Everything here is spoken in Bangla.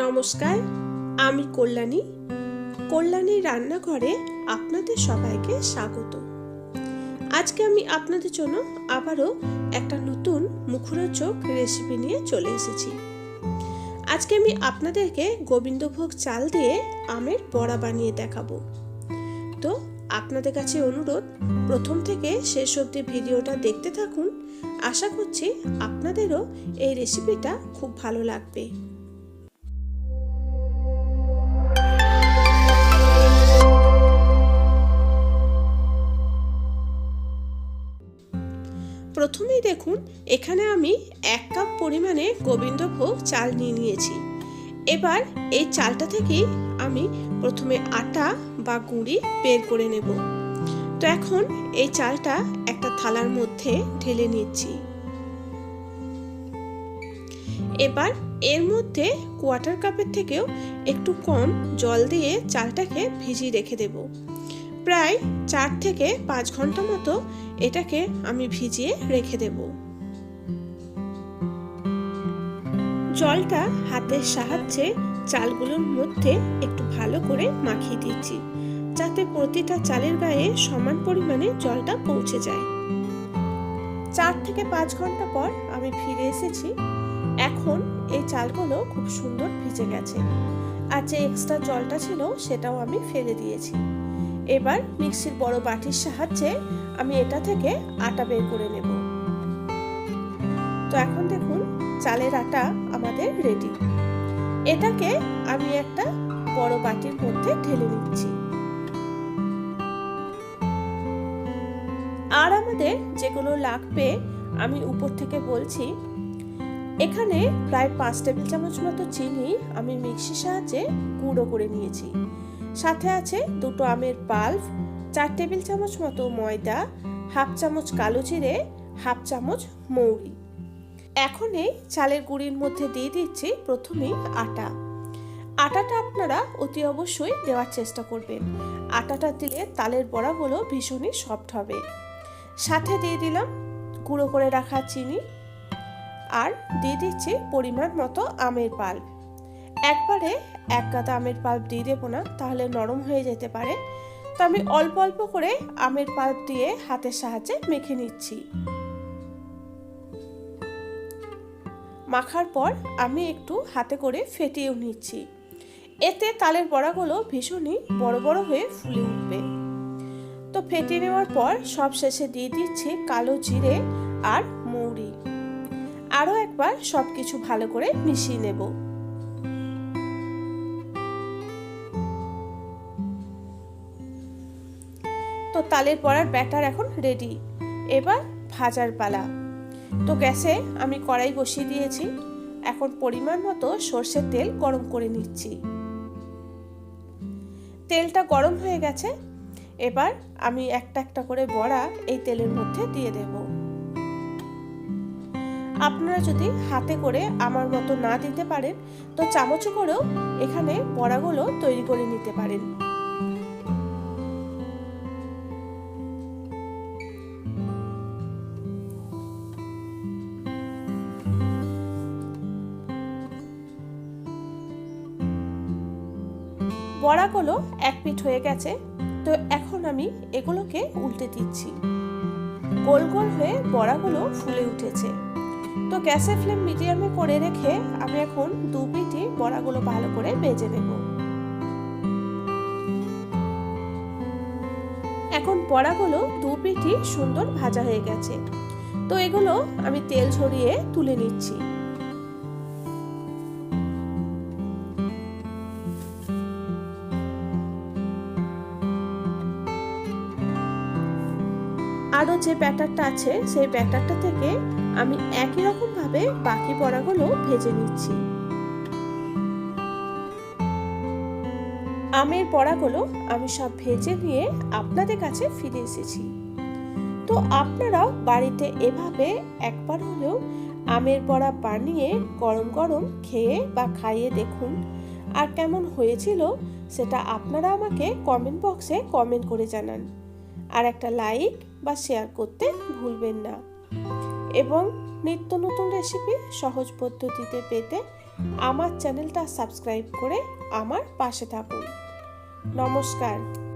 নমস্কার, আমি কল্যাণী। কল্যাণী রান্নাঘরে আপনাদের সবাইকে স্বাগত। আজকে আমি আপনাদের জন্য আবারও একটা নতুন মুখরোচক রেসিপি নিয়ে চলে এসেছি। আজকে আমি আপনাদেরকে গোবিন্দভোগ চাল দিয়ে আমের বড়া বানিয়ে দেখাবো। তো আপনাদের কাছে অনুরোধ, প্রথম থেকে শেষ অবধি ভিডিওটা দেখতে থাকুন। আশা করছি আপনাদেরও এই রেসিপিটা খুব ভালো লাগবে। প্রথমেই দেখুন, এখানে আমি এক কাপ পরিমাণে গোবিন্দভোগ চাল নিয়ে নিয়েছি। এবার এই চালটা থেকেই আমি প্রথমে আটা বা গুঁড়ি বের করে নেব। তো এখন এই চালটা একটা থালার মধ্যে ঢেলে নিচ্ছি। এবার এর মধ্যে কোয়ার্টার কাপের থেকেও একটু কম জল দিয়ে চালটাকে ভিজিয়ে রেখে দেব। প্রায় চার থেকে পাঁচ ঘণ্টা মতো এটাকে আমি ভিজিয়ে রেখে দেব। জলটা হাতের সাহায্যে চালগুলোর মধ্যে একটু ভালো করে মাখিয়ে দিচ্ছি, যাতে প্রতিটা চালের গায়ে সমান পরিমাণে জলটা পৌঁছে যায়। চার থেকে পাঁচ ঘণ্টা পর আমি ফিরে এসেছি। এখন এই চালগুলো খুব সুন্দর ভিজে গেছে। আর যে এক্সট্রা জলটা ছিল সেটাও আমি ফেলে দিয়েছি। এবার মিক্সির বড় বাটির সাহায্যে আমি এটা থেকে আটা বের করে নেব। তো এখন দেখুন, চালের আটা আমাদের রেডি এটাকে আমি একটা বড় বাটির মধ্যে ঢেলে নিচ্ছি। আর আমাদের যেগুলো লাগবে, আমি উপর থেকে বলছি, এখানে প্রায় পাঁচ টেবিল চামচ মতো চিনি আমি মিক্সির সাহায্যে গুঁড়ো করে নিয়েছি। সাথে আছে দুটো আমের পাল্প, চার টেবিল চামচ মতো ময়দা, হাফ চামচ কালো জিরে, হাফ চামচ মৌরি। এখন এই চালের গুঁড়ির মধ্যে দিয়ে দিচ্ছি প্রথমেই আটা। আটাটা আপনারা অতি অবশ্যই দেওয়ার চেষ্টা করবেন। আটাটা দিলে তালের বড়াগুলো ভীষণই সফট হবে। সাথে দিয়ে দিলাম গুঁড়ো করে রাখা চিনি। আর দিয়ে দিচ্ছি পরিমাণ মতো আমের পাল্প। একবারে এক গাদা আমের পাল্প দিয়ে দেবো না, তাহলে নরম হয়ে যেতে পারে। তো আমি অল্প অল্প করে আমের পাল্প দিয়ে হাতের সাহায্যে মেখে নিচ্ছি। মাখার পর আমি একটু হাতে করে ফেটিয়েও নিচ্ছি। এতে তালের বড়াগুলো ভীষণই বড় বড় হয়ে ফুলে উঠবে। তো ফেটিয়ে নেওয়ার পর সব শেষে দিয়ে দিচ্ছি কালো জিরে আর মৌরি। আরও একবার সব কিছু ভালো করে মিশিয়ে নেব। তো তালের পড়ার ব্যাটার এখন রেডি এবার ভাজার পালা। তো গ্যাসে আমি কড়াই বসিয়ে দিয়েছি। এখন পরিমাণ মতো সর্ষের তেল গরম করে নিচ্ছি। তেলটা গরম হয়ে গেছে। এবার আমি একটা একটা করে বড়া এই তেলের মধ্যে দিয়ে দেব। আপনারা যদি হাতে করে আমার মতো না দিতে পারেন, তো চামচ করেও এখানে বড়াগুলো তৈরি করে নিতে পারেন। বড়াগুলো এক পিঠ হয়ে গেছে, তো এখন আমি এগুলোকে উল্টে দিচ্ছি। গোল গোল হয়ে বড়াগুলো ফুলে উঠেছে। তো গ্যাসের ফ্লেম মিডিয়ামে করে রেখে আমি এখন দু পিঠে বড়াগুলো ভালো করে ভেজে নেব। এখন বড়াগুলো দু পিঠি সুন্দর ভাজা হয়ে গেছে। তো এগুলো আমি তেল ঝরিয়ে তুলে নিচ্ছি। আরও যে ব্যাটারটা আছে, সেই ব্যাটারটা থেকে আমি একই রকমভাবে বাকি বড়াগুলো ভেজে নিচ্ছি। আমের বড়াগুলো আমি সব ভেজে নিয়ে আপনাদের কাছে ফিরে এসেছি। তো আপনারাও বাড়িতে এভাবে একবার হলেও আমের বড়া বানিয়ে গরম গরম খেয়ে বা খাইয়ে দেখুন, আর কেমন হয়েছিল সেটা আপনারা আমাকে কমেন্ট বক্সে কমেন্ট করে জানান। আর একটা লাইক বা শেয়ার করতে ভুলবেন না। এবং নিত্য নতুন রেসিপি সহজ পদ্ধতিতে পেতে আমার চ্যানেলটা সাবস্ক্রাইব করে আমার পাশে থাকুন। নমস্কার।